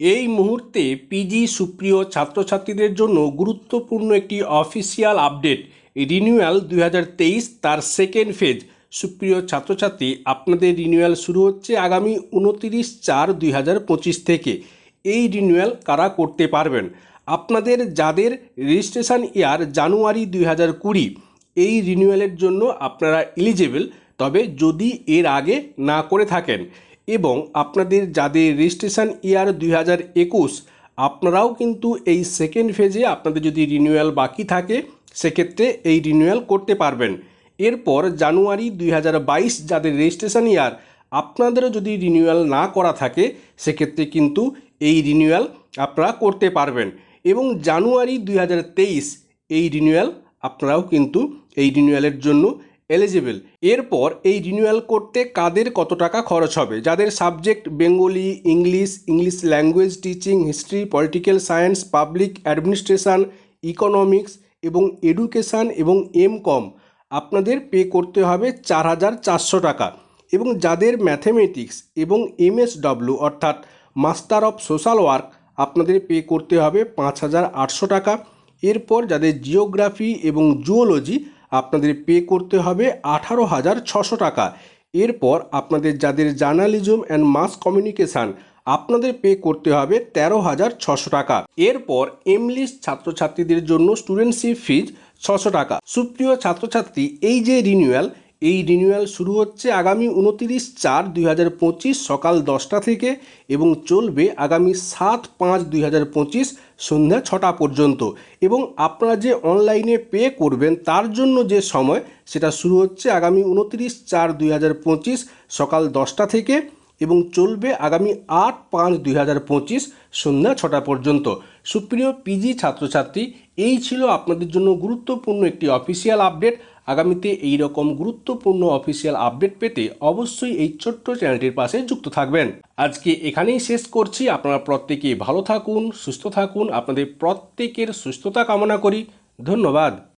এই মুহূর্তে পিজি সুপ্রিয় ছাত্রছাত্রীদের জন্য গুরুত্বপূর্ণ একটি অফিসিয়াল আপডেট রিনিউয়াল দুই হাজার তেইশ তার সেকেন্ড ফেজ সুপ্রিয় ছাত্রছাত্রী, আপনাদের রিনিউয়াল শুরু হচ্ছে আগামী উনতিরিশ চার দুই থেকে। এই রিনিউয়াল কারা করতে পারবেন? আপনাদের যাদের রেজিস্ট্রেশন ইয়ার জানুয়ারি দুই কুড়ি, এই রিনিউয়ালের জন্য আপনারা এলিজেবল তবে যদি এর আগে না করে থাকেন এবং আপনাদের যাদের রেজিস্ট্রেশন ইয়ার দুই হাজার একুশ, আপনারাও কিন্তু এই সেকেন্ড ফেজে আপনাদের যদি রিনিউয়াল বাকি থাকে, সেক্ষেত্রে এই রিনিউয়াল করতে পারবেন। এরপর জানুয়ারি দুই হাজার বাইশ যাদের রেজিস্ট্রেশন ইয়ার আপনাদেরও যদি রিনিউয়াল না করা থাকে, সেক্ষেত্রে কিন্তু এই রিনিউয়াল আপনারা করতে পারবেন। এবং জানুয়ারি দুই হাজার তেইশ এই রিনিউয়াল আপনারাও কিন্তু এই রিনিউয়ালের জন্য এলিজিবল এরপর এই রিনিউয়াল করতে কাদের কত টাকা খরচ হবে? যাদের subject Bengali English English language teaching history political science public administration economics এবং এডুকেশান এবং এম কম আপনাদের পে করতে হবে চার হাজার চারশো টাকা। এবং যাদের ম্যাথমেটিক্স এবং এমএসডব্লিউ অর্থাৎ মাস্টার অফ সোশ্যাল ওয়ার্ক আপনাদের পে করতে হবে পাঁচ হাজার আটশো টাকা। এরপর যাদের জিওগ্রাফি এবং জুওলজি আপনাদের পে করতে হবে আঠারো হাজার ছশো টাকা। এরপর আপনাদের যাদের জার্নালিজম অ্যান্ড মাস কমিউনিকেশান, আপনাদের পে করতে হবে তেরো হাজার ছশো টাকা। এরপর এমলিস ছাত্রছাত্রীদের জন্য স্টুডেন্টশিপ ফিজ ছশো টাকা। সুপ্রিয় ছাত্রছাত্রী, এই যে রিনিউয়াল এই রিনিউয়াল শুরু হচ্ছে আগামী উনতিরিশ চার দুই হাজার পঁচিশ সকাল দশটা থেকে এবং চলবে আগামী সাত পাঁচ দুই হাজার পঁচিশ সন্ধ্যা ছটা পর্যন্ত। এবং আপনারা যে অনলাইনে পে করবেন, তার জন্য যে সময়, সেটা শুরু হচ্ছে আগামী উনতিরিশ চার দুই হাজার পঁচিশ সকাল দশটা থেকে এবং চলবে আগামী আট পাঁচ দুই হাজার পঁচিশ সন্ধ্যা ছটা পর্যন্ত। সুপ্রিয় পিজি ছাত্রছাত্রী, এই ছিল আপনাদের জন্য গুরুত্বপূর্ণ একটি অফিসিয়াল আপডেট আগামীতে এই রকম গুরুত্বপূর্ণ অফিসিয়াল আপডেট পেতে অবশ্যই এই ছোট্ট চ্যানেলটির পাশে যুক্ত থাকবেন। আজকে এখানেই শেষ করছি। আপনারা প্রত্যেকে ভালো থাকুন, সুস্থ থাকুন। আপনাদের প্রত্যেকের সুস্থতা কামনা করি। ধন্যবাদ।